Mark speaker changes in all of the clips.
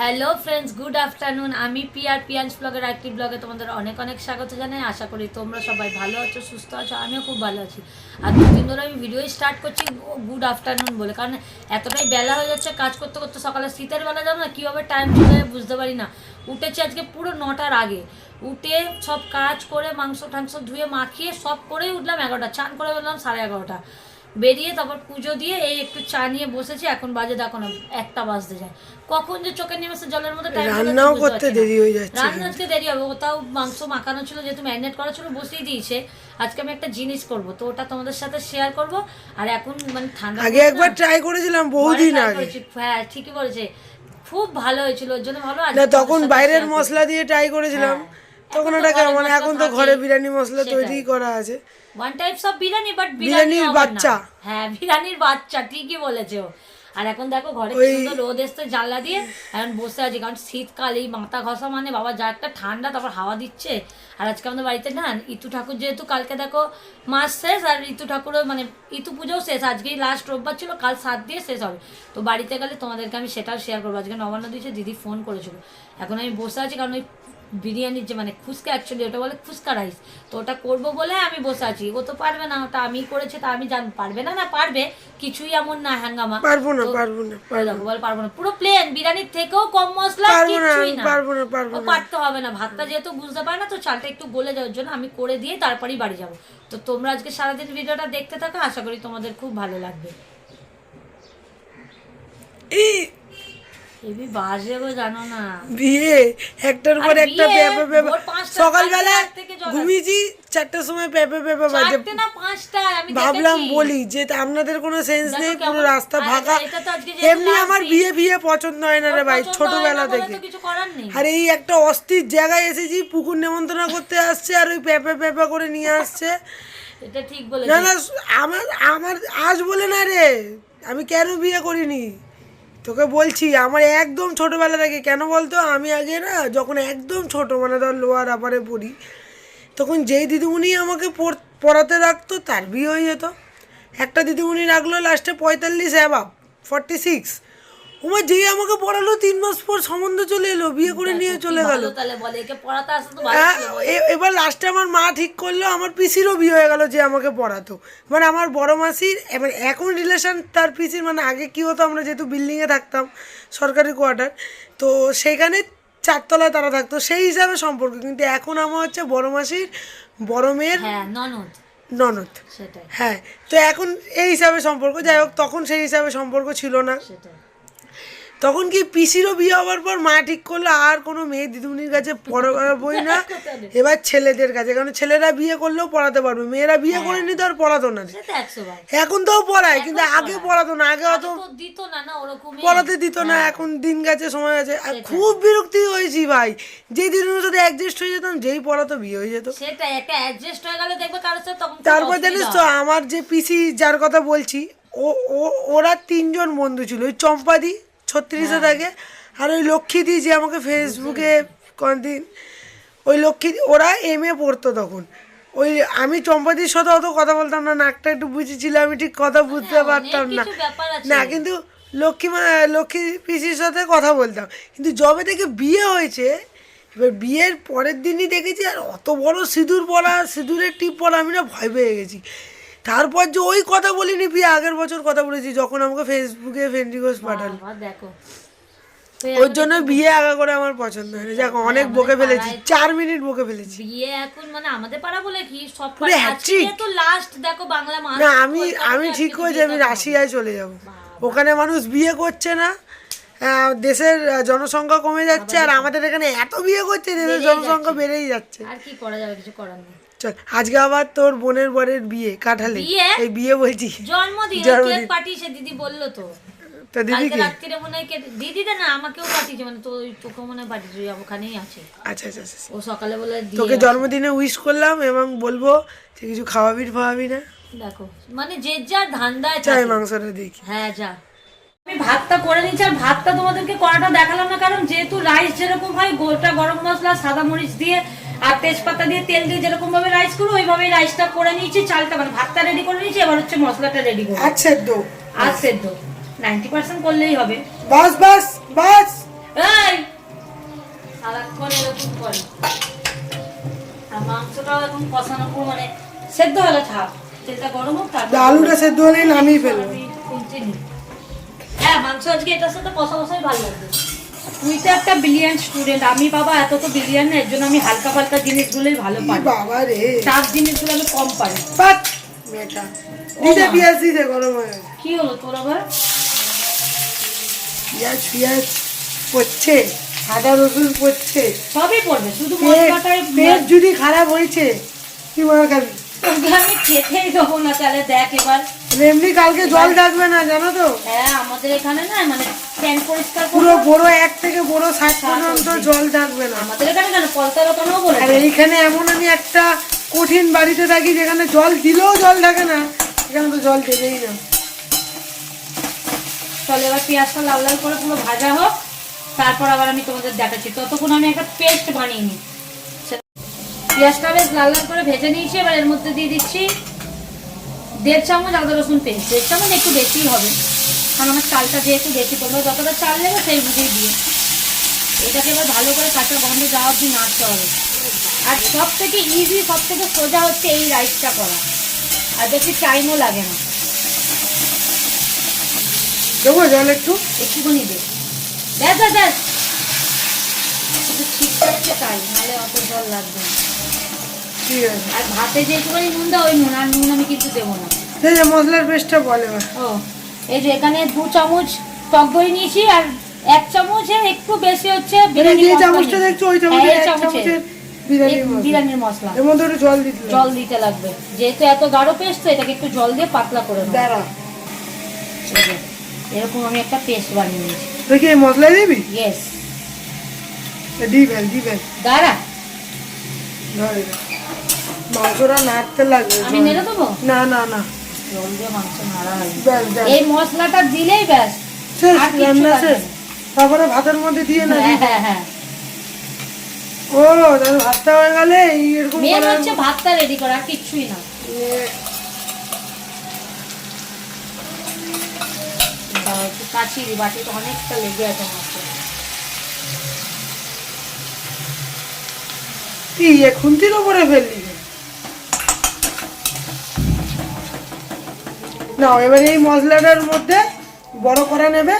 Speaker 1: Hello friends good afternoon আমি পিয়ার পিয়ান্স ব্লগের একটি ব্লগে তোমাদের অনেক অনেক স্বাগত জানাই। আশা করি তোমরা সবাই ভালো আছো, সুস্থ আছো, আমিও খুব ভালো আছি। আর দুদিন ধরে আমি ভিডিও স্টার্ট করছি গুড আফটারনুন বলে। কারণ এতটাই বেলা হয়ে যাচ্ছে কাজ করতে করতে, সকালে শীতের বেলা যাব না, কীভাবে টাইম চলে বুঝতে পারি না। উঠেছি আজকে পুরো নটার আগে। উঠে সব কাজ করে, মাংস টাংস ধুয়ে, মাখিয়ে সব করেই উঠলাম এগারোটা, চান করে উঠলাম সাড়ে এগারোটা। বেরিয়ে তারপর পুজো দিয়ে এই একটু চা নিয়ে বসেছি এখন বাজে দেখো না একটা বাজতে যায়। কখন যে চোখে নেমেছে জলের মধ্যে
Speaker 2: রান্নাও করতে দেরি হয়ে যাচ্ছে।
Speaker 1: রান্না আজকে দেরি হবে ওটাও মাংস মাখানো ছিল যেহেতু ম্যারিনেট করা ছিল বসিয়ে দিয়েছে। আজকে আমি একটা জিনিস করব তো ওটা তোমাদের সাথে শেয়ার করব। আর এখন মানে ঠান্ডা
Speaker 2: আগে একবার ট্রাই করেছিলাম বহুদিন আগে।
Speaker 1: হ্যাঁ ঠিকই বলেছে। খুব ভালো হয়েছিল ওর জন্য ভালো
Speaker 2: না তখন বাইরের মশলা দিয়ে ট্রাই করেছিলাম।
Speaker 1: হ্যাঁ।
Speaker 2: তখন ওটা কেমন এখন তো ঘরে বিরিয়ানি মশলা তৈরি করা আছে।
Speaker 1: One types of biryani but
Speaker 2: বিরিয়ানির বাচ্চা।
Speaker 1: হ্যাঁ বিরিয়ানির বাচ্চা ঠিকই বলেছ। আর এখন দেখো ঘরে সুন্দর রোদ এসছে জানলা দিয়ে। এখন বসে আছি কারণ শীতকাল এই মাথা ঘষা মানে বাবা যা একটা ঠান্ডা তারপর হাওয়া দিচ্ছে। আর আজকে আমাদের বাড়িতে না ইতু ঠাকুর যেহেতু কালকে দেখো মাস শেষ আর ইতু ঠাকুরও মানে ইতু পুজোও শেষ আজকেই লাস্ট রোববার ছিল কাল সাত দিয়ে শেষ হবে। তো বাড়িতে গেলে তোমাদেরকে আমি সেটাও শেয়ার করব। আজকে নবান্ন দিয়েছে দিদি ফোন করেছিল। এখন আমি বসে আছি কারণ ওই বিরিয়ানির যে মানে ফুচকা অ্যাকচুয়ালি ওটা বলে ফুচকা রাইস তো ওটা করব বলে আমি বসে আছি। ও তো পারবে না ওটা আমি করেছি তা আমি জান পারবে না? না পারবে। কিছুই এমন না হ্যাঙ্গামা
Speaker 2: পারব না পারব না
Speaker 1: দেখো বল পারব না। পুরো প্লেন বিরিয়ানির থেকেও কম মশলা কিছুই না।
Speaker 2: পারব না পারব
Speaker 1: ও
Speaker 2: না।
Speaker 1: পারতে হবে না। ভাতটা যেহেতু বুঝতে পারে না তো চালটা একটু গলে যাওয়ার জন্য আমি করে দিয়ে তারপরেই বাড়ি যাব। তো তোমরা আজকে সারাদিন ভিডিওটা দেখতে থাকো আশা করি তোমাদের খুব ভালো লাগবে।
Speaker 2: বিয়ে একটার পর একটা পেঁপে পেঁপে সকালবেলা। ঘুমিয়েছি চারটার সময় পেঁপে পেঁপে বাজে। ভাবলাম বলি যে আপনাদের কোনো সেন্স নেই পুরো রাস্তা ফাঁকা। এমনি আমার বিয়ে বিয়ে পছন্দ হয় না রে ভাই ছোটবেলা থেকে। আর এই একটা অস্থির জায়গায় এসেছি পুকুর নেমন্তন্ন করতে আসছে আর ওই পেঁপে পেঁপে করে নিয়ে আসছে।
Speaker 1: এটা ঠিক বলে
Speaker 2: না না আমার আমার আজ বলে না রে আমি কেন বিয়ে করিনি? তোকে বলছি, আমার একদম ছোটোবেলা থেকে, কেন বলতো? আমি আগে না যখন একদম ছোট মানে ধর লোয়ার আপারে পড়ি, তখন যেই দিদিমণি আমাকে পড়- পড়াতে রাখতো, তার বিয়ে হয়ে যেত। একটা দিদিমণি রাখল লাস্টে পঁয়তাল্লিশ অ্যাবাব ফর্টি সিক্স ওমা যেই আমাকে পড়ালো তিন মাস পর সম্বন্ধ চলে এলো বিয়ে করে নিয়ে চলে গেল।
Speaker 1: তাহলে বলে একে পড়াতে আসতে তো ভালো ছিল।
Speaker 2: এ- এবার লাস্টে আমার মা ঠিক করল আমার পিসিরও বিয়ে হয়ে গেল যে আমাকে পড়াতো। মানে আমার বড় মাসির এবার এখন রিলেশন তার পিসির মানে আগে কি হতো আমরা যেহেতু বিল্ডিংয়ে থাকতাম সরকারি কোয়ার্টার তো সেখানে চারতলায় তারা থাকতো সেই হিসাবে সম্পর্ক। কিন্তু এখন আমার হচ্ছে বড় মাসির বড় মেয়ের
Speaker 1: হ্যাঁ ননদ।
Speaker 2: ননদ। হ্যাঁ তো এখন এই হিসাবে সম্পর্ক। যাই হোক তখন সেই হিসাবে সম্পর্ক ছিল না।
Speaker 1: সেটাই।
Speaker 2: তখন কি পিসিরও বিয়ে হওয়ার পর মা ঠিক করল আর কোনো মেয়ে দিদিমণির কাছে পড়াবই না এবার ছেলেদের কাছে কারণ ছেলেরা বিয়ে করলেও পড়াতে পারবে মেয়েরা বিয়ে করেনি তো আর পড়াতো না। এখন তো পড়ায় কিন্তু আগে পড়াতো না আগে অত
Speaker 1: দিত না না
Speaker 2: পড়াতে দিত না এখন দিন গেছে সময় আছে আর খুব বিরক্তি হয়েছি ভাই যেই দিনের সাথে অ্যাডজাস্ট হয়ে যেতাম যেই পড়াতো বিয়ে হয়ে যেত।
Speaker 1: হয়ে
Speaker 2: তারপর জানিস তো আমার যে পিসি যার কথা বলছি ও ও ওরা তিনজন বন্ধু ছিল ওই চম্পাদি ছত্রিশে থাকে। আর ওই লক্ষ্মীদি যে আমাকে ফেসবুকে কোনদিন ওই লক্ষ্মী ওরা এম এ পড়তো তখন। ওই আমি চম্পাদির সাথে অত কথা বলতাম না নাকটা একটু বুঝেছিল আমি ঠিক কথা বুঝতে
Speaker 1: হ্যাঁ,
Speaker 2: পারতাম না। না কিন্তু লক্ষ্মী মা- লক্ষ্মী পিসির সাথে কথা বলতাম। কিন্তু যবে থেকে বিয়ে হয়েছে এবার বিয়ের পরের দিনই দেখেছি আর অত বড় সিঁদুর পরা সিঁদুরের টিপ পরা আমি না ভয় পেয়ে গেছি। তারপর যে ওই কথা বলিনি বিয়ে আগের বছর কথা বলেছি যখন আমাকে ফেসবুকে ফ্রেন্ড রিকোয়েস্ট পাঠাল।
Speaker 1: দেখো।
Speaker 2: ওর জন্য বিয়ে আগা করে আমার পছন্দ হয়নি। যাক অনেক বকে ফেলেছি চার মিনিট বকে ফেলেছি।
Speaker 1: বিয়ে এখন মানে আমাদের পাড়া বলে কি? সব
Speaker 2: পুরো
Speaker 1: পাড়া তো লাস্ট দেখো বাংলা মাস।
Speaker 2: না আমি আমি ঠিক করেছি আমি রাশিয়ায় চলে যাব। ওখানে মানুষ বিয়ে করছে না। দেশের জনসংখ্যা কমে যাচ্ছে আর আমাদের এখানে এত বিয়ে করছে দেশের জনসংখ্যা বেড়েই যাচ্ছে।
Speaker 1: আর কি করা যাবে কিছু করার নেই।
Speaker 2: চল আজকে আবার তোর বোনের বরের বিয়ে কাঠালে। এই বিয়ে বলছি।
Speaker 1: জন্মদিন। কেক পাঠিয়েছে দিদি বলল তো। রাত্রিরে মনে হয় কেটে না আমাকেও পাঠিয়েছে মানে তো তোকে মনে হয় পাঠিয়েছে ওখানেই আছে।
Speaker 2: আচ্ছা আচ্ছা আচ্ছা
Speaker 1: ও সকালে বলে
Speaker 2: তোকে জন্মদিনে উইশ করলাম এবং বলব কিছু খাওয়াবি ফাওয়াবি না।
Speaker 1: দেখো মানে যে যার ধান্দায়
Speaker 2: চাই। মাংসটা দেখি
Speaker 1: হ্যাঁ যা। আমি ভাতটা করে নিচ্ছি আর ভাতটা তোমাদেরকে করাটা দেখালাম না কারণ যেহেতু রাইস যেরকম হয় গোটা গরম মশলা সাদা মরিচ দিয়ে আর তেজপাতা দিয়ে তেল দিয়ে যেরকম ভাবে রাইস করব ওইভাবেই রাইসটা করে নিয়েছি চালটা মানে ভাতটা রেডি করে নিয়েছি এবার হচ্ছে মশলাটা রেডি করব।
Speaker 2: আচ্ছা তো
Speaker 1: আর সেদ্ধ। নাইনটি পার্সেন্ট করলেই হবে।
Speaker 2: বাস বাস বাস।
Speaker 1: এই! করে এরকম করে। আর মাংসটাও এখন কষানো পুরো মানে সেদ্ধ হলে থাক তেলটা গরম হোক তারপর
Speaker 2: আলুটা সেদ্ধ হলেই নামিয়ে ফেলব।
Speaker 1: হ্যাঁ মাংস আজকে এটার সাথে কষা কষাই ভালো লাগবে। তুই তো একটা বিলিয়ন স্টুডেন্ট আমি বাবা এত তো না এর জন্য আমি হালকা ফালকা জিনিসগুলোই ভালো পারি।
Speaker 2: বাবা রে।
Speaker 1: টাফ জিনিসগুলো আমি কম পারি।
Speaker 2: পাক মেটা দিতে। পেঁয়াজ দিতে গরম হয়ে
Speaker 1: কি হলো তোর আবার?
Speaker 2: পেঁয়াজ পেঁয়াজ পড়ছে আদা রসুন পড়ছে।
Speaker 1: সবই পড়বে শুধু মশলাটাই
Speaker 2: পেট যদি খারাপ হয়েছে কি মনে খাবি?
Speaker 1: আমি খেতেই দেবো না তাহলে দেখ এবার।
Speaker 2: এমনি কালকে জল থাকবে না জানো তো?
Speaker 1: হ্যাঁ আমাদের এখানে না মানে ফ্যান পরিষ্কার
Speaker 2: পুরো বড় এক থেকে বড় ষাট পর্যন্ত
Speaker 1: অবধি।
Speaker 2: জল থাকবে না।
Speaker 1: আমাদের এখানে কেন? কলকাতার ওখানেও বলে
Speaker 2: আর এইখানে এমন আমি একটা কঠিন বাড়িতে থাকি যেখানে জল দিলেও জল থাকে না এখানে তো জল দেবেই না।
Speaker 1: চলে এবার পেঁয়াজটা লাল লাল করে পুরো ভাজা হোক তারপর আবার আমি তোমাদের দেখাচ্ছি। ততক্ষণ আমি একটা পেস্ট বানিয়ে নিই। পেঁয়াজটা বেশ লাল লাল করে ভেজে নিয়েছি এবার এর মধ্যে দিয়ে দিচ্ছি দেড় চামচ আদা রসুন পেস্ট দেড় চামচ একটু বেশিই হবে। কারণ আমার চালটা যেহেতু বেশি তোমরা যতটা চাল নেবে সেই বুঝেই দিয়ে এটাকে এবার ভালো করে কাঁচা গন্ধ যাওয়া অব্দি নাড়তে হবে। আর সব থেকে ইজি সব থেকে সোজা হচ্ছে এই রাইসটা করা। আর বেশি টাইমও লাগে না।
Speaker 2: দেবো জল একটু?
Speaker 1: একটুখানি দে। শুধু হচ্ছে তাই নাহলে অত জল লাগবে না। আর ভাতে যে একটুখানি নুন দাও ওই নুন আর নুন আমি কিন্তু দেবো না।
Speaker 2: মশলার পেস্টটা বলে
Speaker 1: ও এই যে এখানে দু চামচ টক দই নিয়েছি আর এক চামচের একটু বেশি হচ্ছে বিরিয়ানি মশলা
Speaker 2: চামচটা দেখছ ওই
Speaker 1: হ্যাঁ,
Speaker 2: চামচের এক
Speaker 1: চামচের।
Speaker 2: চামচের বিরিয়ানি
Speaker 1: এই
Speaker 2: মশলা।
Speaker 1: বিরিয়ানির মশলা।
Speaker 2: এর মধ্যে একটু জল দিতে
Speaker 1: জল দিতে লাগবে। যেহেতু এত গাঢ় পেস্ট তো এটাকে একটু জল দিয়ে পাতলা করে নেব।
Speaker 2: দাঁড়া।
Speaker 1: এরকম আমি একটা পেস্ট বানিয়ে নিয়েছি।
Speaker 2: দেখি এই মশলাই দিবি?
Speaker 1: ইয়েস
Speaker 2: দি ফেল দি ফেল
Speaker 1: দাঁড়া।
Speaker 2: মাংসটা নাড়তে লাগবে
Speaker 1: আমি নেড়ে দেবো?
Speaker 2: না না না।
Speaker 1: জল দিয়ে মাংস নাড়া হয়
Speaker 2: ব্যাস ব্যাস।
Speaker 1: এই মশলাটা দিলেই ব্যাস।
Speaker 2: রান্না শেষ। তারপরে ভাতের মধ্যে দিয়ে না।
Speaker 1: হ্যাঁ হ্যাঁ।
Speaker 2: ও তাহলে ভাতটা হয়ে গেলে এরকম
Speaker 1: মেন হচ্ছে ভাতটা রেডি করা কিচ্ছুই না। কাছি অনেকটা লেগে আছে
Speaker 2: কি খুন্তির ওপরে ফেললি? না এবার এই মশলাটার মধ্যে বড় করা নেবে।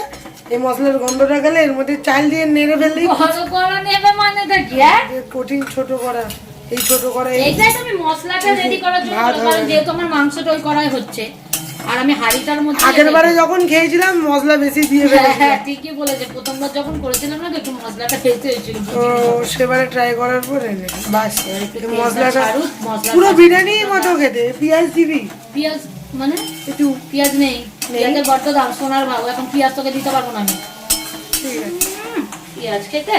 Speaker 2: এই মশলার গন্ধটা গেলে এর মধ্যে চাল দিয়ে নেড়ে ফেললেই
Speaker 1: বড় করা নেবে মানে তো কি হ্যাঁ?
Speaker 2: কঠিন ছোট করা এই ছোট করা এই
Speaker 1: এইটাই তো আমি মশলাটা রেডি করার জন্য কারণ। যেহেতু আমার মাংসটা ওই করাই হচ্ছে। আর আমি হাঁড়িটার মধ্যে
Speaker 2: আগের বারে যখন খেয়েছিলাম মশলা বেশি দিয়ে
Speaker 1: হ্যাঁ হ্যাঁ ঠিকই বলেছে। প্রথমবার যখন করেছিলাম না তো একটু মশলাটা খেতে হয়েছিল।
Speaker 2: ও সেবারে ট্রাই করার পরে। বাস মশলাটা পুরো বিরিয়ানির মতো খেতে পেঁয়াজ দিবি?
Speaker 1: পেঁয়াজ মানে
Speaker 2: একটু
Speaker 1: পেঁয়াজ নেই? পেঁয়াজের বড্ড দাম সোনার ভাব এখন পেঁয়াজ তোকে দিতে পারব না আমি।
Speaker 2: ঠিক আছে।
Speaker 1: পেঁয়াজ খেতে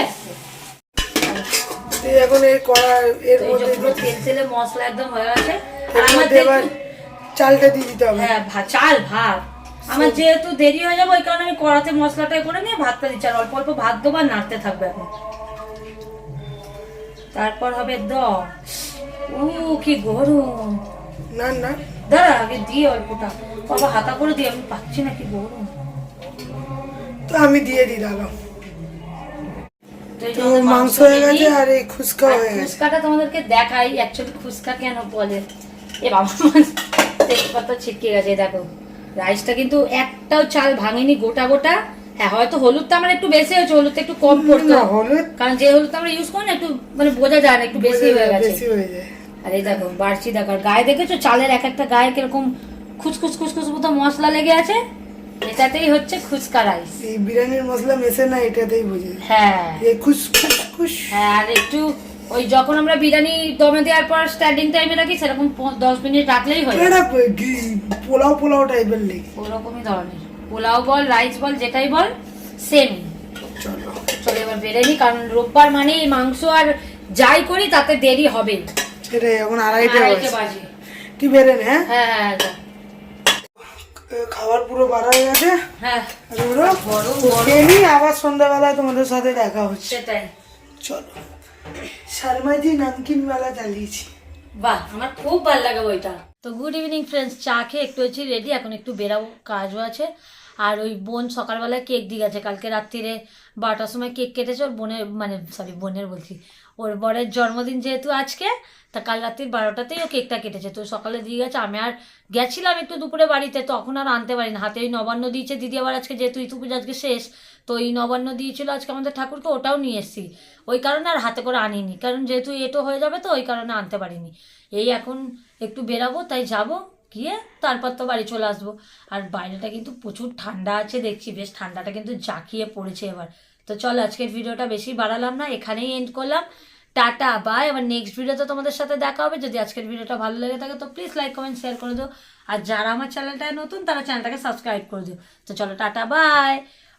Speaker 2: এখন এই কড়া এর
Speaker 1: তো এই যে
Speaker 2: মধ্যে
Speaker 1: তেল তেলে মশলা একদম হয়ে গেছে আর
Speaker 2: এর
Speaker 1: আমার
Speaker 2: মধ্যে এবার
Speaker 1: যেহেতু-
Speaker 2: চালটা দিয়ে দিতে হবে।
Speaker 1: হ্যাঁ চাল ভাত। আমার যেহেতু দেরি হয়ে যাবে ওই কারণে আমি কড়াতে মশলাটা করে নিয়ে ভাতটা দিচ্ছি। আর অল্প অল্প ভাত দেবো আর নাড়তে থাকবে এখন। তারপর হবে দম। উ কি গরম।
Speaker 2: না না।
Speaker 1: দাঁড়া আগে দিয়ে অল্পটা। বাবা হাতা করে দিয়ে আমি পাচ্ছি না কি গরম
Speaker 2: তো আমি দিয়ে দিই দাদা
Speaker 1: তো এই
Speaker 2: তো
Speaker 1: জন্য
Speaker 2: মাংস হয়ে গেছে আর এই খুচকা হয়ে গেছে।
Speaker 1: ফুচকাটা তোমাদেরকে দেখাই অ্যাকচুয়ালি ফুচকা কেন বলে? এ বাবা তেজপাতা ছিটকে গেছে দেখো। রাইসটা কিন্তু একটাও চাল ভাঙেনি গোটা গোটা। হ্যাঁ হয়তো হলুদটা আমার একটু বেশি হয়েছে হলুদটা একটু কম পড়তো।
Speaker 2: হলুদ
Speaker 1: কারণ যে হলুদটা আমরা ইউজ করি না একটু মানে বোঝা যায় না একটু বেশি হয়ে গেছে।
Speaker 2: বেশি হয়ে যায়।
Speaker 1: আর এই দেখো বাড়ছি দেখো গায়ে দেখেছ? চালের এক একটা গায়ে কীরকম খুচখুচ খুচখুচ মতো মশলা লেগে আছে? এটাতেই হচ্ছে খুচকা রাইস।
Speaker 2: এই বিরিয়ানির মশলা মেশে না এটাতেই বুঝে।
Speaker 1: হ্যাঁ।
Speaker 2: এই খুশ খুশ
Speaker 1: হ্যাঁ আর একটু ওই যখন আমরা বিরিয়ানি দমে দেওয়ার পর স্ট্যান্ডিং টাইমে রাখি সেরকম দশ মিনিট রাখলেই হয়
Speaker 2: এটা পোলাও পোলাও টাইপের লেগে।
Speaker 1: ওরকমই ধরনের। পোলাও বল রাইস বল যেটাই বল সেম
Speaker 2: চলো।
Speaker 1: চলো এবার বেড়ে নি কারণ রোববার মানে এই মাংস আর যাই করি তাতে দেরি হবে
Speaker 2: এখন আড়াইটে বাজে। কি বেরেন হ্যাঁ?
Speaker 1: হ্যাঁ হ্যাঁ যা।
Speaker 2: এ, খাবার পুরো বাড়া হয়ে। গেছে
Speaker 1: হ্যাঁ গরম
Speaker 2: খেয়ে আবার সন্ধ্যাবেলায় তোমাদের সাথে দেখা হচ্ছে। চলো। শর্মাজি নামকিন মেলা চালিয়েছি।
Speaker 1: বাহ আমার খুব ভালো লাগে বইটা। তো গুড ইভিনিং ফ্রেন্ডস চা খেয়ে একটু হচ্ছে রেডি এখন একটু বেরাবো কাজও আছে। আর ওই বোন সকালবেলায় কেক দিয়ে গেছে। কালকে রাত্রিরে বারোটার সময় কেক কেটেছে, ওর বোনের মানে সরি বোনের বলছি। ওর বরের জন্মদিন যেহেতু আজকে, তা কাল রাত্রির বারোটাতেই ও কেকটা কেটেছে। তো সকালে দিয়ে গেছে, আমি আর গেছিলাম একটু দুপুরে বাড়িতে, তখন আর আনতে পারি পারিনি। হাতে ওই নবান্ন দিয়েছে দিদি আবার আজকে, যেহেতু ইতু পুজো আজকে শেষ, তো ওই নবান্ন দিয়েছিল আজকে আমাদের ঠাকুরকে, ওটাও নিয়ে এসেছি। ওই কারণে আর হাতে করে আনিনি। কারণ যেহেতু এটো হয়ে যাবে তো, ওই কারণে আনতে পারিনি। এই এখন একটু বেরাবো, তাই যাব। গিয়ে তারপর তো বাড়ি চলে আসব। আর বাইরেটা কিন্তু প্রচুর ঠান্ডা আছে, দেখছি বেশ ঠান্ডাটা কিন্তু জাঁকিয়ে পড়েছে এবার। তো চলো, আজকের ভিডিওটা বেশি বাড়ালাম না, এখানেই এন্ড করলাম। টাটা বাই আবার নেক্সট ভিডিওতে তোমাদের সাথে দেখা হবে। যদি আজকের ভিডিওটা ভালো লেগে থাকে, তো প্লিজ লাইক কমেন্ট শেয়ার করে দিও। আর যারা আমার চ্যানেলটায় নতুন, তারা চ্যানেলটাকে সাবস্ক্রাইব করে দিও। তো চলো, টাটা বাই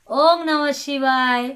Speaker 1: ওম নমঃ শিবায়।